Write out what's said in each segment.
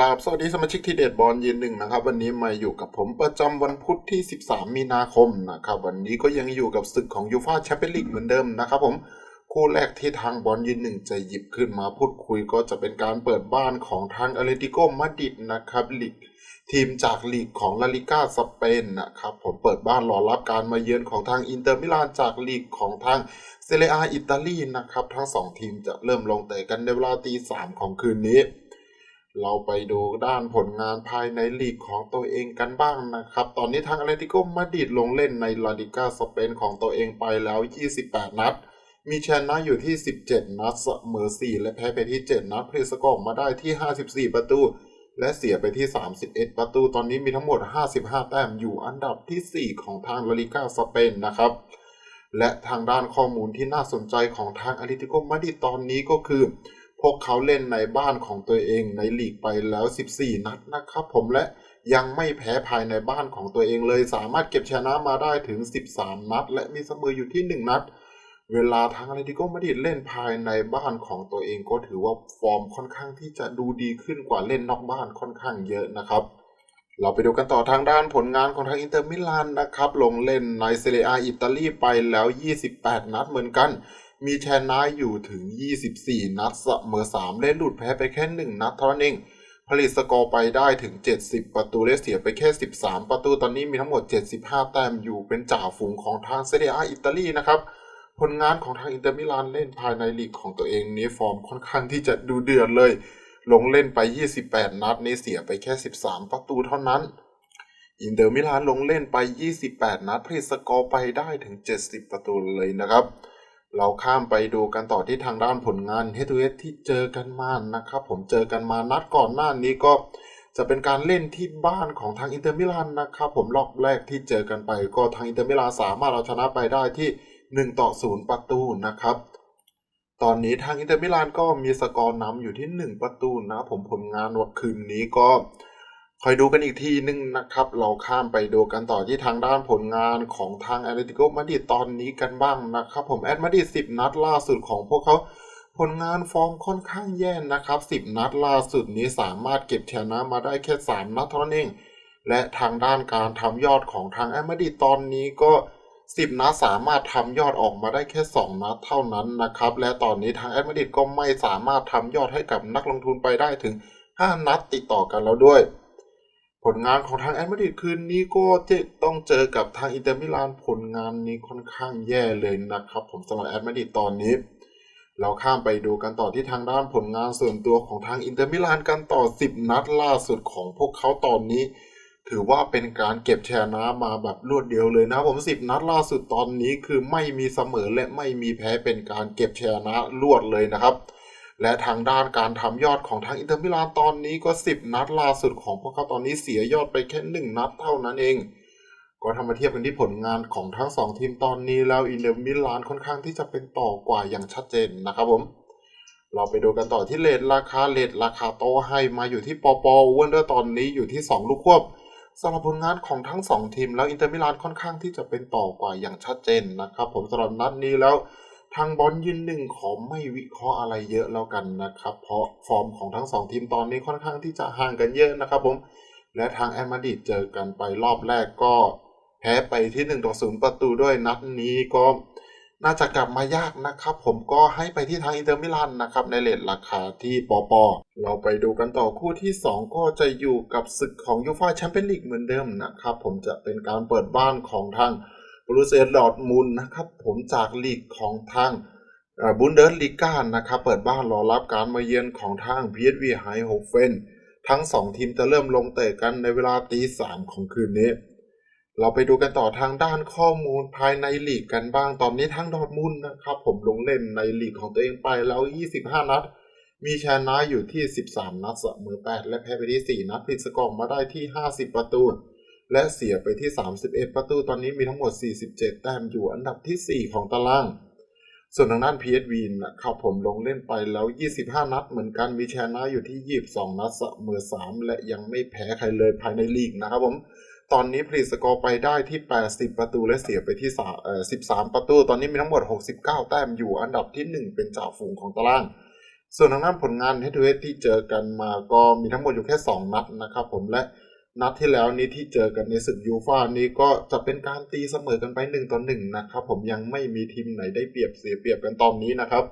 ราบสวัสดีสมาชิกที่เด็ดบอลยืนหนึ่งนะครับ วันนี้มาอยู่กับผมประจำวันพุธที่ 13 มีนาคมนะครับ วันนี้ก็ยังอยู่กับศึกของยูฟาแชมเปี้ยนลีกเหมือนเดิมนะครับผมคู่แรกที่ทางบอลยืนหนึ่งจะหยิบขึ้นมาพูดคุยก็จะเป็นการเปิดบ้านของทางอเลติโกมาดิดนะครับลีกทีมจากลีกของลาลิก้าสเปนนะครับผมเปิดบ้านรอรับการมาเยือนของทางอินเตอร์มิลานจากลีกของทางเซเรียอิตาลีนะครับทั้งสองทีมจะเริ่มลงเตะกันในเวลาตีสามของคืนนี้ เราไปดูด้านผลงานภายในลีกของตัวเองกันบ้างนะครับ ตอนนี้ทางอาเลติโกมาดิดลงเล่นในลาลิก้าสเปนของตัวเองไปแล้ว 28 นัด มีชนะอยู่ที่ 17 นัดเสมอ 4 และแพ้ไปที่ 7 นัดเพลสกอร์มาได้ที่ 54 ประตู และเสียไปที่ 31 ประตู ตอนนี้มีทั้งหมด 55 แต้มอยู่อันดับที่ 4 ของทางลาลิก้าสเปนนะครับ และทางด้านข้อมูลที่น่าสนใจของทางอาเลติโกมาดิดตอนนี้ก็คือ พวกเขาเล่นในบ้านของตัวเองในลีกไปแล้ว 14 นัดนะครับผมและยังไม่แพ้ภายในบ้านของตัวเองเลย สามารถเก็บชนะมาได้ถึง 13 นัด และมีเสมออยู่ที่ 1 นัด เวลาทางอาเลติโกมาดริดเล่นภายในบ้านของตัวเองก็ถือว่าฟอร์มค่อนข้างที่จะดูดีขึ้นกว่าเล่นนอกบ้านค่อนข้างเยอะนะครับเราไปดูกันต่อทางด้านผลงานของทางอินเตอร์มิลานนะครับ ลงเล่นในเซเรียอาอิตาลีไปแล้ว 28 นัดเหมือนกัน มีชนะอยู่ถึง 24 นัดเสมอ3เล่นหลุดแพ้ไปแค่ 1 นัดเท่านั้นเองผลิตสกอร์ไปได้ถึง 70 ประตูและเสียไปแค่ 13 ประตูตอนนี้มีทั้งหมด 75 แต้มอยู่เป็นจ่าฝูงของทางเซเรียอาอิตาลีนะครับผลงานของทางอินเตอร์มิลานเล่นภายในลีกของตัวเองนี้ฟอร์มค่อนข้างที่จะดูเดือดเลย ลงเล่นไป 28 นัดนี้เสียไปแค่ 13 ประตูเท่านั้น อินเตอร์มิลานลงเล่นไป 28 นัดผลิตสกอร์ไปได้ถึง 70 ประตูเลยนะครับ เราข้ามไปดูกันต่อที่ทางด้านผลงาน h ฮ d to head ที่เจอกันมานะครับ ผมเจอกันมานัดก่อนหน้านี้ก็จะเป็นการเล่นที่บ้านของทางอินเตอร์มิลานนะครับผมรอบแรกที่เจอกันไปก็ทางอินเตอร์มิลานสามารถเอาชนะไปได้ที่ 1 ต่อ 0 ประตูนะครับ ตอนนี้ทางอินเตอร์มิลานก็มีสกอร์นำอยู่ที่ 1 ประตูนะ ผมผลงานวันคืนนี้ก็ คอยดูกันอีกทีนึงนะครับ เราข้ามไปดูกันต่อที่ทางด้านผลงานของทางแอตเลติโกมาดริดตอนนี้กันบ้างนะครับ ผมแอตมาดริด10 นัดล่าสุดของพวกเขาผลงานฟอร์มค่อนข้างแย่นะครับ 10 นัดล่าสุดนี้สามารถเก็บชนะมาได้แค่ 3 นัดเท่านั้นเอง และทางด้านการทำยอดของทางแอตมาดริดตอนนี้ก็ 10 นัดสามารถทำยอดออกมาได้แค่ 2 นัดเท่านั้นนะครับ และตอนนี้ทางแอตมาดริดก็ไม่สามารถทำยอดให้กับนักลงทุนไปได้ถึง 5 นัดติดต่อกันแล้วด้วย ผลงานของทางแอตมาดริดคืนนี้ก็จะต้องเจอกับทางอินเตอร์มิลานผลงานนี้ค่อนข้างแย่เลยนะครับ ผมสำหรับแอตมาดริดตอนนี้ เราข้ามไปดูกันต่อที่ทางด้านผลงานส่วนตัวของทางอินเตอร์มิลานกันต่อ 10 นัดล่าสุดของพวกเขาตอนนี้ ถือว่าเป็นการเก็บชนะมาแบบรวดเดียวเลยนะผม 10 นัดล่าสุดตอนนี้คือไม่มีเสมอและไม่มีแพ้เป็นการเก็บชนะรวดเลยนะครับ และทางด้านการทำยอดของทางอินเตอร์มิลานตอนนี้ก็ 10 นัดล่าสุดของพวกเขาตอนนี้เสียยอดไปแค่ 1 นัดเท่านั้นเอง ก็ทำมาเทียบกันที่ผลงานของทั้ง 2 ทีมตอนนี้แล้วอินเตอร์มิลานค่อนข้างที่จะเป็นต่อกว่าอย่างชัดเจนนะครับผม เราไปดูกันต่อที่เลทราคาเลทราคาโตให้มาอยู่ที่ปอปอเวนเดอร์ตอนนี้อยู่ที่ 2 ลูกควบสำหรับผลงานของทั้ง 2 ทีมแล้วอินเตอร์มิลานค่อนข้างที่จะเป็นต่อกว่าอย่างชัดเจนนะครับผมสำหรับนัดนี้แล้ว ทางบอลยืนหนึ่งขอไม่วิเคราะห์อะไรเยอะแล้วกันนะครับ เพราะฟอร์มของทั้งสองทีมตอนนี้ค่อนข้างที่จะห่างกันเยอะนะครับผม และทางแอมาดริดเจอกันไปรอบแรกก็แพ้ไปที่1ต่อ0ประตูด้วยนัดนี้ก็น่าจะกลับมายากนะครับ ผมก็ให้ไปที่ทางอินเตอร์มิลานนะครับ ในเลทราคาที่ปอปอเราไปดูกันต่อคู่ที่ 2 ก็จะอยู่กับศึกของยูฟาแชมเปี้ยนลีกเหมือนเดิมนะครับ ผมจะเป็นการเปิดบ้านของทาง บรูเซียดอร์ทมุนนะครับ ผมจากลีกของทางบุนเดอร์ลีกานะครับ เปิดบ้านรอรับการมาเยือนของทาง PSV ไฮโฮเฟนทั้ง 2 ทีมจะเริ่มลงเตะกันในเวลาตีสามของคืนนี้ เราไปดูกันต่อทางด้านข้อมูลภายในลีกกันบ้างตอนนี้ทางดอร์ทมุนนะครับ ผมลงเล่นในลีกของตัวเองไปแล้ว 25 นัด มีชนะอยู่ที่ 13 นัดเสมอ8และแพ้ไปที่ 4 นัดพลิกสกอร์มาได้ที่ 50 ประตู และเสียไปที่ 31 ประตูตอนนี้มีทั้งหมด 47 แต้มอยู่อันดับที่ 4 ของตาราง ส่วนทางด้าน PSV นะครับผมลงเล่นไปแล้ว 25 นัดเหมือนกันมีชนะอยู่ที่ 22 นัดเสมอ 3 และยังไม่แพ้ใครเลยภายในลีกนะครับผมตอนนี้ผลิตสกอร์ไปได้ที่ 80 ประตูและเสียไปที่3เอ่อ13 ประตู ตอนนี้มีทั้งหมด 69 แต้มอยู่อันดับที่ 1 เป็นจ่าฝูงของตาราง ส่วนทางด้านผลงานเฮด o เ e ที่เจอกันมาก็มีทั้งหมดอยู่แค่ 2 นัดนะครับผมและ นัดที่แล้วนี้ที่เจอกันในศึกยูฟ่านี้ก็จะเป็นการตีเสมอกันไป1ต่อ1นะครับ ผมยังไม่มีทีมไหนได้เปรียบเสียเปรียบกันตอนนี้นะครับ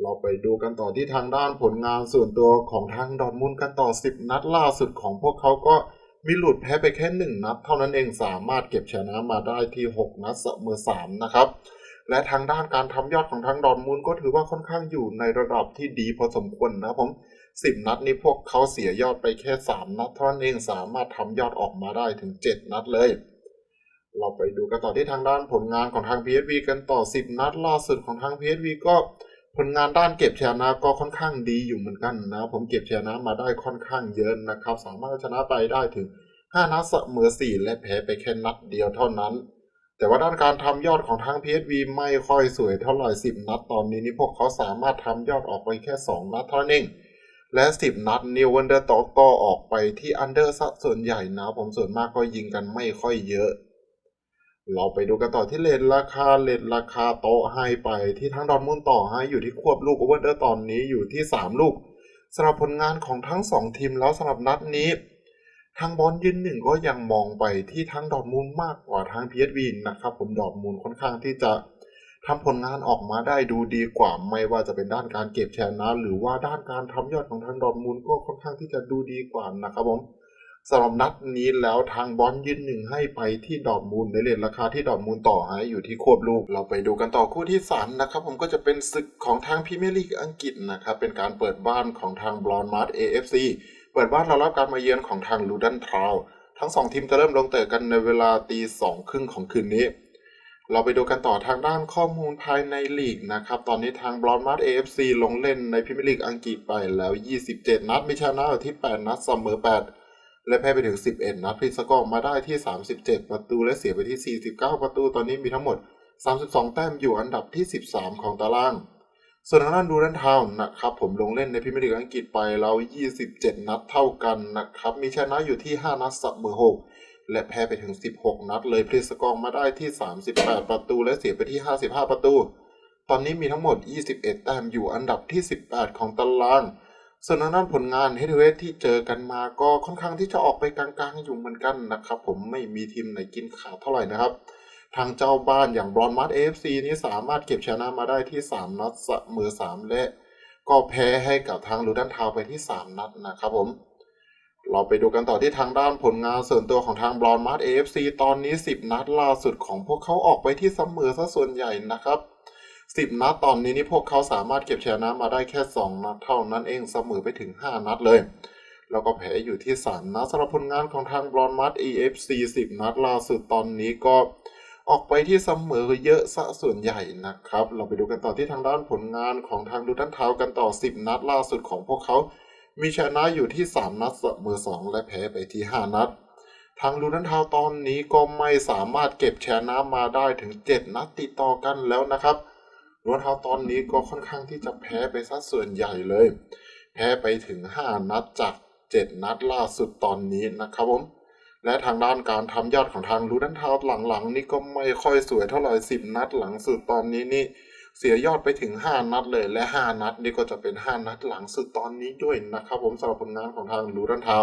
เราไปดูกันต่อที่ทางด้านผลงานส่วนตัวของทางดอร์ทมุนกันต่อ 10 นัดล่าสุดของพวกเขาก็มีหลุดแพ้ไปแค่1นัด เท่านั้นเองสามารถเก็บชนะมาได้ที่ 6 นัดเสมอ3นะครับและทางด้านการทำยอดของทางดอร์ทมุนก็ถือว่าค่อนข้างอยู่ในระดับที่ดีพอสมควรนะผม 10นัดนี้พวกเขาเสียยอดไปแค่3นัดเท่านั้นเองสามารถทำยอดออกมาได้ถึง7นัดเลย เราไปดูกันต่อที่ทางด้านผลงานของทาง PSV กันต่อ 10 นัดล่าสุดของทาง PSV ก็ผลงานด้านเก็บชนะก็ค่อนข้างดีอยู่เหมือนกันนะ ผมเก็บชนะมาได้ค่อนข้างเยอะนะครับ สามารถชนะไปได้ถึง 5 นัดเสมอ4 และแพ้ไปแค่นัดเดียวเท่านั้น แต่ว่าด้านการทำยอดของทาง PSV ไม่ค่อยสวยเท่าไหร่10 นัดตอนนี้นี่พวกเขาสามารถทำยอดออกไปแค่ 2 นัดเท่านั้นเอง และ 10 นัดนิววันเดอร์ตอก็ออกไปที่อันเดอร์ซะส่วนใหญ่นะ ผมส่วนมากก็ยิงกันไม่ค่อยเยอะ เราไปดูกันต่อที่เลทราคาเลทราคาโต๊ะให้ไปที่ทั้งดอร์ทมุนต่อให้อยู่ที่ควบลูกโอเวอร์เดอร์ตอนนี้อยู่ที่ 3 ลูกสำหรับผลงานของทั้ง 2 ทีมแล้วสำหรับนัดนี้ ทางบอลยืนหนึ่งก็ยังมองไปที่ทั้งดอร์ทมุนมากกว่าทาง PSV นะครับผมดอร์ทมุนค่อนข้างที่จะ ทำผลงานออกมาได้ดูดีกว่า ไม่ว่าจะเป็นด้านการเก็บแชนะ หรือว่าด้านการทำยอดของทางดอทมุนด์ก็ค่อนข้างที่จะดูดีกว่านะครับผมสำหรับนัดนี้แล้วทางบอลยืนหนึ่งให้ไปที่ดอทมุนด์ในเลทราคาที่ดอทมุนด์ต่อให้อยู่ที่ควบลูก เราไปดูกันต่อคู่ที่สามนะครับผมก็จะเป็นศึกของทางพรีเมียร์ลีกอังกฤษนะครับเป็นการเปิดบ้านของทางบลอนมาร์ AFC เปิดบ้านเรารับการมาเยือนของทางลูดันทราวทั้งสองทีมจะเริ่มลงเตะกันในเวลาตีสองครึ่งของคืนนี้ เราไปดูกันต่อทางด้านข้อมูลภายในลีกนะครับ ตอนนี้ทางบลอนมาร์ AFC ลงเล่นในพรีเมียร์ลีกอังกฤษไปแล้ว 27 นัดมีชนะอยู่ที่ 8 นัดเสมอ 8 และแพ้ไปถึง 11 นัดพลิกสกอร์มาได้ที่ 37 ประตูและเสียไปที่ 49 ประตู ตอนนี้มีทั้งหมด 32 แต้มอยู่อันดับที่ 13 ของตาราง ส่วนทางด้านดูดันทาวน์นะครับผมลงเล่นในพรีเมียร์ลีกอังกฤษไปแล้ว 27 นัดเท่ากันนะครับมีชนะอยู่ที่ 5 นัดเสมอ 6 และแพ้ไปถึง 16 นัดเลยพลิกสกอร์มาได้ที่ 38 ประตูและเสียไปที่ 55 ประตู ตอนนี้มีทั้งหมด 21 แต้มอยู่อันดับที่ 18 ของตาราง ส่วนทางด้านผลงานเฮดเวทที่เจอกันมาก็ค่อนข้างที่จะออกไปกลางๆอยู่เหมือนกันนะครับ ผมไม่มีทีมไหนกินขาดเท่าไหร่นะครับทางเจ้าบ้านอย่างบรอนมัสเอฟซีนี้สามารถเก็บชนะมาได้ที่ 3 นัดเสมอ3และ ก็แพ้ให้กับทางลูดันทาวไปที่ 3 นัดนะครับผม เราไปดูกันต่อที่ทางด้านผลงานส่วนตัวของทางบรอนมัสเอฟซีตอนนี้ 10 นัดล่าสุดของพวกเขาออกไปที่เสมอซะส่วนใหญ่นะครับ 10 นัดตอนนี้นี่พวกเขาสามารถเก็บชนะมาได้แค่ 2 นัดเท่านั้นเองเสมอไปถึง 5 นัดเลย แล้วก็แพ้อยู่ที่ 3 นัดสำหรับผลงานของทางบรอนมัส EFC 10 นัดล่าสุดตอนนี้ก็ออกไปที่เสมอเยอะซะส่วนใหญ่นะครับ เราไปดูกันต่อที่ทางด้านผลงานของทางดูดันเท้ากันต่อ 10 นัดล่าสุดของพวกเขา มีชนะอยู่ที่ 3 นัดเสมอ2 และแพ้ไปที่ 5 นัด ทางลูดันเท้าตอนนี้ก็ไม่สามารถเก็บชนะมาได้ถึง 7 นัดติดต่อกันแล้วนะครับลูดันเท้าตอนนี้ก็ค่อนข้างที่จะแพ้ไปซะส่วนใหญ่เลย แพ้ไปถึง 5 นัดจาก 7 นัดล่าสุดตอนนี้นะครับผมและทางด้านการทำยอดของทางลูดันเท้าหลังๆ นี่ก็ไม่ค่อยสวยเท่าไหร่10 นัดหลังสุดตอนนี้นี่ เสียยอดไปถึง 5 นัดเลย และ 5 นัดนี่ก็จะเป็น 5 นัดหลังสุดตอนนี้ด้วยนะครับผมสำหรับผลงานของทางลูดันท้า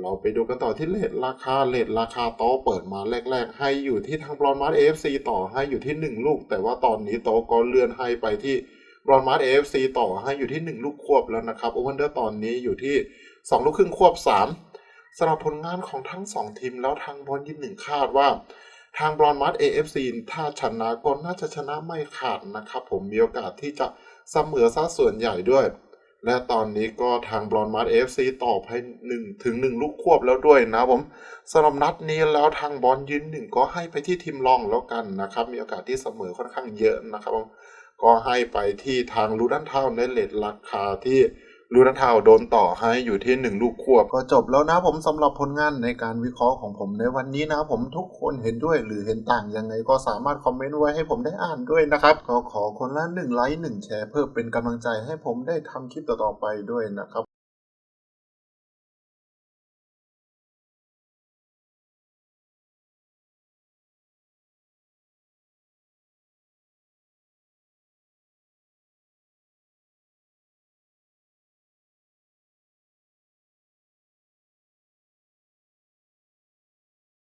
เราไปดูกันต่อที่เลทราคาเลทราคาโต๊ะเปิดมาแรก ๆ ให้อยู่ที่ทางบรอนมาร์เอฟซีต่อให้อยู่ที่ 1 ลูก แต่ว่าตอนนี้โต๊ะก็เลื่อนให้ไปที่บรอนมาร์เอฟซีต่อให้อยู่ที่ 1 ลูกควบแล้วนะครับโอเวอร์เดอร์ตอนนี้อยู่ที่ 2 ลูกครึ่งควบ 3สำหรับผลงานของทั้ง 2 ทีมแล้วทางบอลยินหนึ่งคาดว่า ทางบรอนมัส AFC ถ้าชนะก็น่าจะชนะไม่ขาดนะครับ ผมมีโอกาสที่จะเสมอซะส่วนใหญ่ด้วย และตอนนี้ก็ทางบรอนมัส AFC ตอบให้1ถึง1ลูกควบแล้วด้วยนะผมสำหรับนัดนี้แล้วทางบอลยืนหนึ่งก็ให้ไปที่ทีมรองแล้วกันนะครับ มีโอกาสที่เสมอค่อนข้างเยอะนะครับผมก็ให้ไปที่ทางลูดันเท่าในเลทราคาที่ ลูนัทาวโดนต่อให้อยู่ที่1ลูกควบก็จบแล้วนะผมสำหรับผลงานในการวิเคราะห์ของผมในวันนี้นะผมทุกคนเห็นด้วยหรือเห็นต่างยังไงก็สามารถคอมเมนต์ไว้ให้ผมได้อ่านด้วยนะครับก็ขอคนละ1ไลค์1แชร์เพื่อเป็นกำลังใจให้ผมได้ทำคลิปต่อๆไปด้วยนะครับ